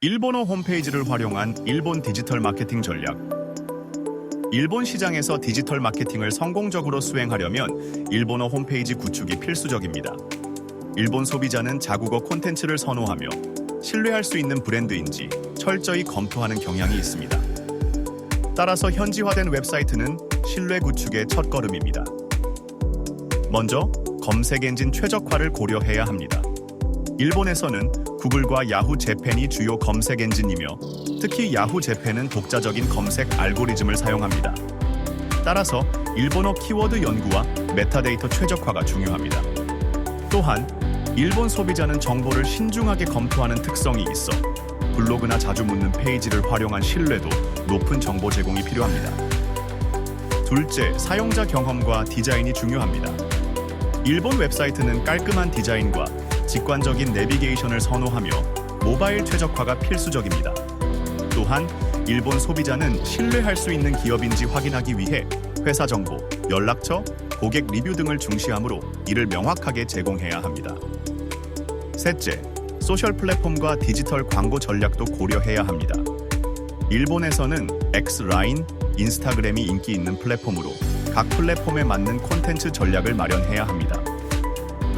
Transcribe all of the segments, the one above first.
일본어 홈페이지를 활용한 일본 디지털 마케팅 전략. 일본 시장에서 디지털 마케팅을 성공적으로 수행하려면 일본어 홈페이지 구축이 필수적입니다. 일본 소비자는 자국어 콘텐츠를 선호하며 신뢰할 수 있는 브랜드인지 철저히 검토하는 경향이 있습니다. 따라서 현지화된 웹사이트는 신뢰 구축의 첫걸음입니다. 먼저 검색 엔진 최적화를 고려해야 합니다. 일본에서는 구글과 야후 재팬이 주요 검색 엔진이며 특히 야후 재팬은 독자적인 검색 알고리즘을 사용합니다. 따라서 일본어 키워드 연구와 메타데이터 최적화가 중요합니다. 또한 일본 소비자는 정보를 신중하게 검토하는 특성이 있어 블로그나 자주 묻는 페이지를 활용한 신뢰도 높은 정보 제공이 필요합니다. 둘째, 사용자 경험과 디자인이 중요합니다. 일본 웹사이트는 깔끔한 디자인과 직관적인 내비게이션을 선호하며 모바일 최적화가 필수적입니다. 또한 일본 소비자는 신뢰할 수 있는 기업인지 확인하기 위해 회사 정보, 연락처, 고객 리뷰 등을 중시하므로 이를 명확하게 제공해야 합니다. 셋째, 소셜 플랫폼과 디지털 광고 전략도 고려해야 합니다. 일본에서는 X 라인, 인스타그램이 인기 있는 플랫폼으로 각 플랫폼에 맞는 콘텐츠 전략을 마련해야 합니다.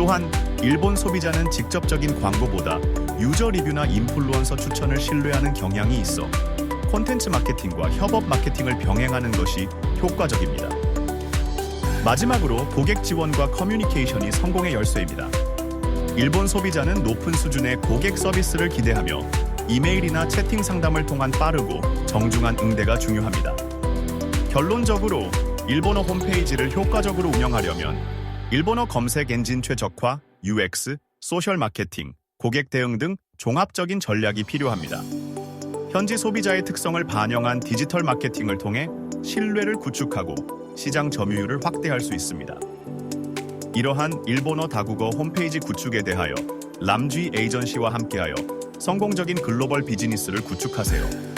또한 일본 소비자는 직접적인 광고보다 유저 리뷰나 인플루언서 추천을 신뢰하는 경향이 있어 콘텐츠 마케팅과 협업 마케팅을 병행하는 것이 효과적입니다. 마지막으로 고객 지원과 커뮤니케이션이 성공의 열쇠입니다. 일본 소비자는 높은 수준의 고객 서비스를 기대하며 이메일이나 채팅 상담을 통한 빠르고 정중한 응대가 중요합니다. 결론적으로 일본어 홈페이지를 효과적으로 운영하려면 일본어 검색 엔진 최적화, UX, 소셜 마케팅, 고객 대응 등 종합적인 전략이 필요합니다. 현지 소비자의 특성을 반영한 디지털 마케팅을 통해 신뢰를 구축하고 시장 점유율을 확대할 수 있습니다. 이러한 일본어 다국어 홈페이지 구축에 대하여 람쥐 에이전시와 함께하여 성공적인 글로벌 비즈니스를 구축하세요.